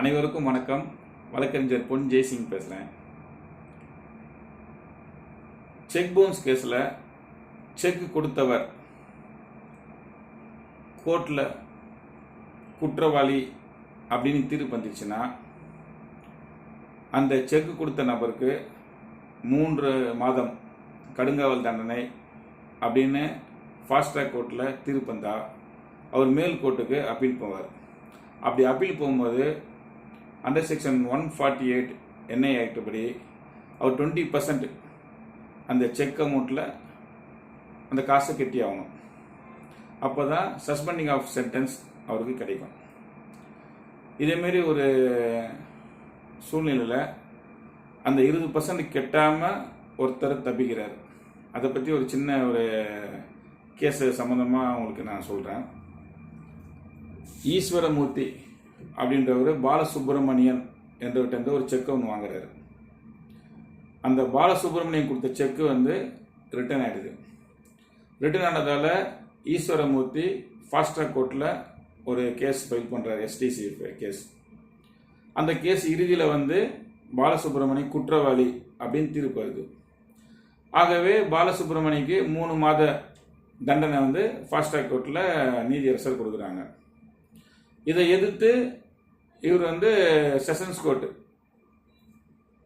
அனைவருக்கும் வணக்கம். வழக்கறிஞர் பொன் ஜெய்சிங் பேசுகிறேன் செக் பவுன்ஸ் கேஸில் செக் கொடுத்தவர் கோர்ட்டில் குற்றவாளி அப்படின்னு தீர்ப்பு வந்துச்சுன்னா அந்த செக் கொடுத்த நபருக்கு மூன்று மாதம் கடுங்காவல் தண்டனை அப்படின்னு ஃபாஸ்ட் ட்ராக் கோர்ட்டில் தீர்ப்பு வந்தால் அவர் மேல் கோர்ட்டுக்கு அப்பீல் போவார். அப்படி அப்பீல் போகும்போது under section one forty eight NI act படி அவர் டுவெண்ட்டி பர்சன்ட் அந்த செக் அமௌண்ட்டில் அந்த காசை கட்டி ஆகணும். அப்போ தான் சஸ்பெண்டிங் ஆஃப் சென்டென்ஸ் அவருக்கு கிடைக்கும். இதேமாரி ஒரு சூழ்நிலையில் அந்த இருபது பர்சன்ட் கெட்டாமல் ஒருத்தர் தப்பிக்கிறார். அதை பற்றி ஒரு சின்ன ஒரு கேஸு சம்மந்தமாக உங்களுக்கு நான் சொல்கிறேன் ஈஸ்வரமூர்த்தி அப்படின்றவர் பாலசுப்ரமணியன் என்றவர்கிட்ட ஒரு செக் ஒன்று வாங்குறாரு. அந்த பாலசுப்ரமணியன் கொடுத்த செக்கு வந்து ரிட்டர்ன் ஆகிடுது ரிட்டர்ன் ஆனதால் ஈஸ்வரமூர்த்தி ஃபாஸ்ட் ட்ராக் கோர்ட்டில் ஒரு கேஸ் ஃபைல் பண்ணுறாரு எஸ்டிசி கேஸ் அந்த கேஸ் இறுதியில் வந்து பாலசுப்ரமணியன் குற்றவாளி அப்படின்னு தீர்ப்பு வருது. ஆகவே பாலசுப்ரமணிக்கு மூணு மாத தண்டனை வந்து ஃபாஸ்ட் ட்ராக் கோர்ட்டில் நீதியரசர் கொடுக்குறாங்க. இதை எதிர்த்து இவர் வந்து செஷன்ஸ் கோர்ட்டு.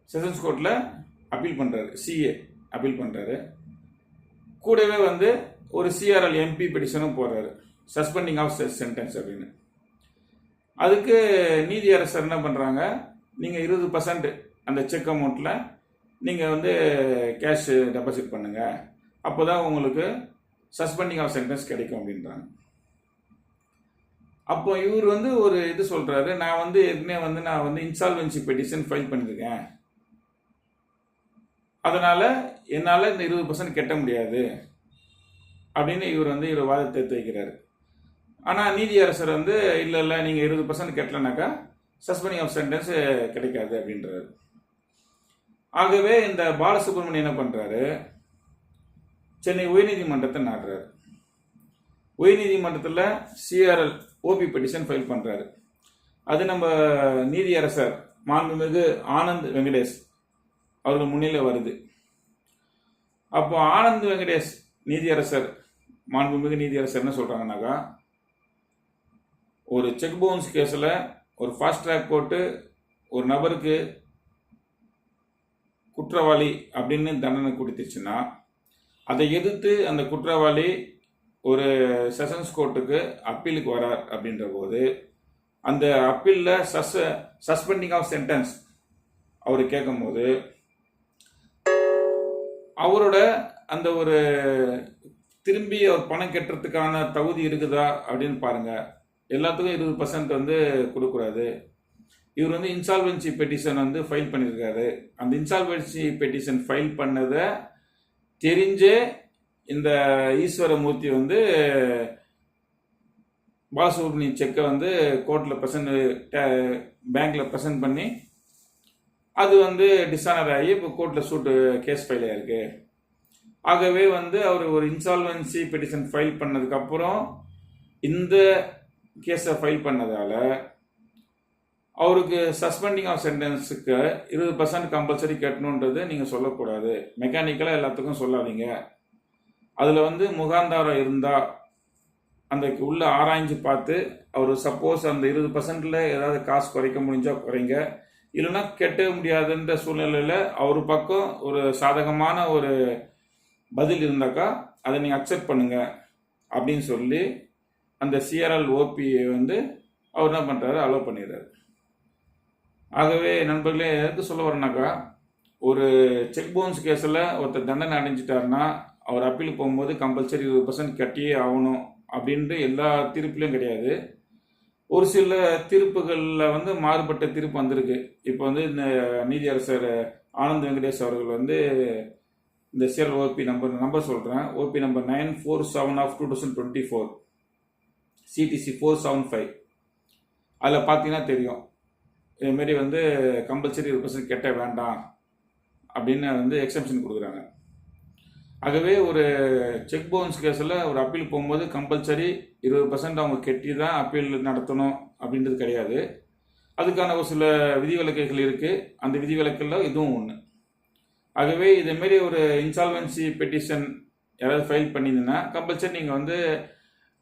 செஷன்ஸ் கோர்ட்டில் அப்பீல் பண்ணுறாரு சிஏ அப்பீல் பண்ணுறாரு கூடவே வந்து ஒரு சிஆர்எல் எம்பி பெடிஷனும் போடுறாரு. சஸ்பெண்டிங் ஆஃப் சென்டென்ஸ் அப்படின்னு. அதுக்கு நீதி அரசர் என்ன பண்ணுறாங்க நீங்கள் இருபது பர்சன்ட் அந்த செக் அமௌண்ட்டில் நீங்கள் வந்து கேஷ் டெபாசிட் பண்ணுங்கள் அப்போ தான் உங்களுக்கு சஸ்பெண்டிங் ஆஃப் சென்டென்ஸ் கிடைக்கும் அப்படின்றாங்க. அப்போ இவர் வந்து ஒரு இது சொல்கிறாரு நான் வந்து ஏற்கனவே வந்து நான் வந்து இன்சால்வென்சி பெட்டிஷன் ஃபைல் பண்ணியிருக்கேன் அதனால் என்னால் இந்த இருபது பர்சன்ட் கட்ட முடியாது. அப்படின்னு இவர் வந்து இவர் வாதத்தை எடுத்து ஆனால் நீதியரசர் வந்து இல்லை இல்லை நீங்கள் இருபது பர்சன்ட் கட்டலைனாக்கா சஸ்பெண்டிங் ஆஃப் சென்டென்ஸ் கிடைக்காது அப்படின்றாரு. ஆகவே இந்த பாலசுப்ரமணியம் என்ன பண்ணுறாரு சென்னை உயர்நீதிமன்றத்தை நாடுறாரு. உயர்நீதிமன்றத்தில் சிஆர்எல் ஓபி பெட்டிஷன் ஃபைல் பண்ணுறாரு அது நம்ம நீதியரசர் மாண்புமிகு ஆனந்த் வெங்கடேஷ் அவர்கள் முன்னிலை வருது. அப்போ ஆனந்த் வெங்கடேஷ் நீதியரசர் மாண்புமிகு நீதியரசர் என்ன சொல்கிறாங்கனாக்கா ஒரு செக் பவுன்ஸ் கேஸில் ஒரு ஃபாஸ்ட் ட்ராக் போட்டு ஒரு நபருக்கு குற்றவாளி அப்படின்னு தண்டனை கொடுத்துச்சுன்னா அதை எதிர்த்து அந்த குற்றவாளி ஒரு செஷன்ஸ் கோர்ட்டுக்கு அப்பீலுக்கு வரார் அப்படின்ற போது அந்த அப்பீலில் சஸ் சஸ்பெண்டிங் ஆஃப் சென்டென்ஸ் அவர் கேட்கும்போது அவரோட அந்த ஒரு திரும்பி அவர் பணம் கட்டுறதுக்கான தகுதி இருக்குதா அப்படின்னு பாருங்கள் எல்லாத்துக்கும் இருபது பர்சன்ட் வந்து கொடுக்கூடாது இவர் வந்து இன்சால்வென்சி பெட்டிஷன் வந்து ஃபைல் பண்ணியிருக்காரு அந்த இன்சால்வென்சி பெட்டிஷன் ஃபைல் பண்ணதை தெரிஞ்சே இந்த ஈஸ்வரமூர்த்தி வந்து பாலசுப்ரமணிய செக்கை வந்து கோர்ட்டில் ப்ரெசன்ட் பேங்க்கில் ப்ரெசன்ட் பண்ணி அது வந்து டிசானர் ஆகி இப்போ கோர்ட்டில் சூட்டு கேஸ் ஃபைல் ஆகிருக்கு ஆகவே வந்து அவர் ஒரு இன்சால்வன்சி பெட்டிஷன் ஃபைல் பண்ணதுக்கப்புறம் இந்த கேஸை ஃபைல் பண்ணதால் அவருக்கு சஸ்பெண்டிங் ஆஃப் சென்டென்ஸுக்கு இருபது பர்சன்ட் கம்பல்சரி கட்டணுன்றது நீங்கள் சொல்லக்கூடாது. மெக்கானிக்கலாக எல்லாத்துக்கும் சொல்லாதீங்க. அதில் வந்து முகாந்தாரம் இருந்தால் அந்த உள்ளே ஆராய்ஞ்சு பார்த்து அவர் சப்போஸ் அந்த இருபது பர்சன்டில் ஏதாவது காசு குறைக்க முடிஞ்சால் குறைங்க. இல்லைன்னா கெட்ட முடியாதுன்ற சூழ்நிலையில் அவர் பக்கம் ஒரு சாதகமான ஒரு பதில் இருந்தாக்கா அதை நீங்கள் அக்செப்ட் பண்ணுங்கள் அப்படின்னு சொல்லி அந்த சிஆர்எல் ஓபியை வந்து அவர் என்ன பண்ணுறாரு அலோவ் பண்ணிடுறாரு. ஆகவே நண்பர்களே எதுக்கு சொல்ல வரேனாக்கா ஒரு செக் பவுன்ஸ் கேஸில் ஒருத்தர் தண்டனை அடைஞ்சிட்டாருன்னா அவர் அப்பீல் போகும்போது கம்பல்சரி இருபது பர்சன்ட் கட்டியே ஆகணும் அப்படின்ட்டு எல்லா தீர்ப்புலையும் கிடையாது. ஒரு சில தீர்ப்புகளில் வந்து மாறுபட்ட தீர்ப்பு வந்திருக்கு. இப்போ வந்து இந்த நீதியரசர் ஆனந்த் வெங்கடேஷ் அவர்கள் வந்து இந்த சிஎல் ஓபி நம்பர் நம்பர் சொல்கிறேன் OP number nine four seven of two thousand twenty four CTC four seven five அதில் பார்த்தீங்கன்னா தெரியும். இதுமாரி வந்து கம்பல்சரி ஒரு பர்சன்ட் கெட்ட வேண்டாம் அப்படின்னு வந்து எக்ஸம்ஷன் கொடுக்குறாங்க. ஆகவே ஒரு செக் பவுன்ஸ் கேஸில் ஒரு அப்பீல் போகும்போது கம்பல்சரி இருபது பர்சன்ட் அவங்க கெட்டி தான் அப்பீல் நடத்தணும் அப்படின்றது கிடையாது. அதுக்கான ஒரு சில விதிவிலக்குகள் இருக்குது அந்த விதிவிலக்கில் இதுவும் ஒன்று ஆகவே இதேமாரி ஒரு இன்சால்வன்சி பெட்டிஷன் யாராவது ஃபைல் பண்ணியிருந்தீங்கன்னா கம்பல்சரி நீங்கள் வந்து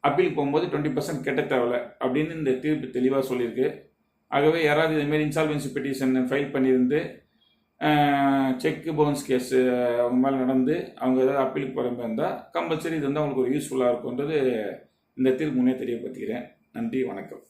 அப்பீல் போகும்போது டுவெண்ட்டி பர்சன்ட் கெட்ட தேவையில்ல அப்படின்னு இந்த தீர்ப்பு தெளிவாக சொல்லியிருக்கு. ஆகவே யாராவது இதுமாரி இன்சால்வன்சி பெட்டிஷன் ஃபைல் பண்ணியிருந்து செக் பவுன்ஸ் கேஸு அவங்க மேலே நடந்து அவங்க ஏதாவது அப்பீலுக்கு போகிற மாதிரி இருந்தால் கம்பல்சரி இது வந்து அவங்களுக்கு ஒரு யூஸ்ஃபுல்லாக இருக்கும்ன்றது இந்த தீர்ப்பு முன்னே தெரியப்படுத்திக்கிறேன். நன்றி வணக்கம்.